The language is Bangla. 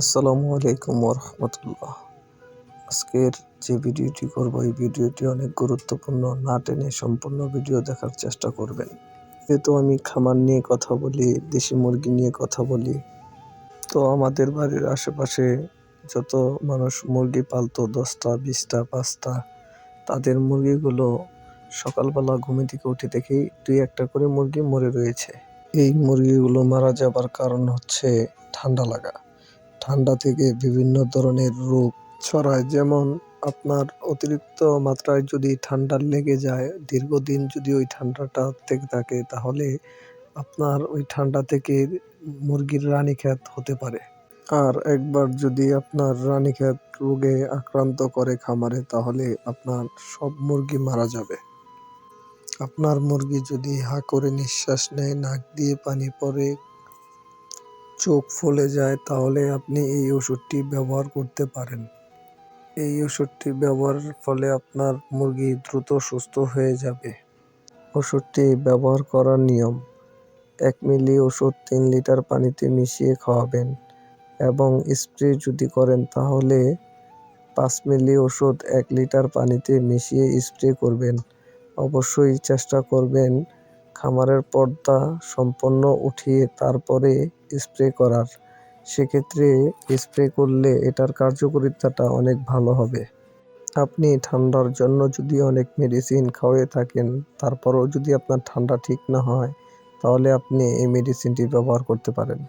আসসালামু আলাইকুম রহমতুল্লাহ আজকের যে ভিডিওটি করব, এই ভিডিওটি অনেক গুরুত্বপূর্ণ, না টেনে সম্পূর্ণ ভিডিও দেখার চেষ্টা করবেন। যেহেতু আমি খামার নিয়ে কথা বলি, দেশি মুরগি নিয়ে কথা বলি, তো আমাদের বাড়ির আশেপাশে যত মানুষ মুরগি পালতো, দশটা, বিশটা, পাঁচটা, তাদের মুরগিগুলো সকালবেলা ঘুমে থেকে উঠে দেখেই দুই একটা করে মুরগি মরে রয়েছে। এই মুরগিগুলো মারা যাবার কারণ হচ্ছে ঠান্ডা লাগা। ঠান্ডা থেকে বিভিন্ন ধরনের রোগ ছড়ায়। যেমন আপনার অতিরিক্ত মাত্রায় যদি ঠান্ডা লেগে যায়, দীর্ঘদিন যদি ওই ঠান্ডাটা থেকে থাকে, তাহলে আপনার ওই ঠান্ডা থেকে মুরগির রানীক্ষেত হতে পারে। আর একবার যদি আপনার রানীক্ষেত রোগে আক্রান্ত করে খামারে, তাহলে আপনার সব মুরগি মারা যাবে। আপনার মুরগি যদি হা করে নিঃশ্বাস নেয়, নাক দিয়ে পানি পড়ে চোখ ফুলে যায়, তাহলে আপনি এই ওষুধটি ব্যবহার করতে পারেন। এই ওষুধটি ব্যবহারের ফলে আপনার মুরগি দ্রুত সুস্থ হয়ে যাবে। ওষুধটি ব্যবহার করার নিয়ম, এক মিলি ওষুধ তিন লিটার পানিতে মিশিয়ে খাওয়াবেন এবং স্প্রে যদি করেন, তাহলে পাঁচ মিলি ওষুধ এক লিটার পানিতে মিশিয়ে স্প্রে করবেন। অবশ্যই চেষ্টা করবেন খামারের পর্দা সম্পন্ন উঠিয়ে তারপরে স্প্রে করার। সেক্ষেত্রে স্প্রে করলে এটার কার্যকারিতাটা অনেক ভালো হবে। আপনি ঠান্ডার জন্য যদি অনেক মেডিসিন খাওয়াই থাকেন, তারপরেও যদি আপনার ঠান্ডা ঠিক না হয়, তাহলে আপনি এই মেডিসিনটি ব্যবহার করতে পারেন।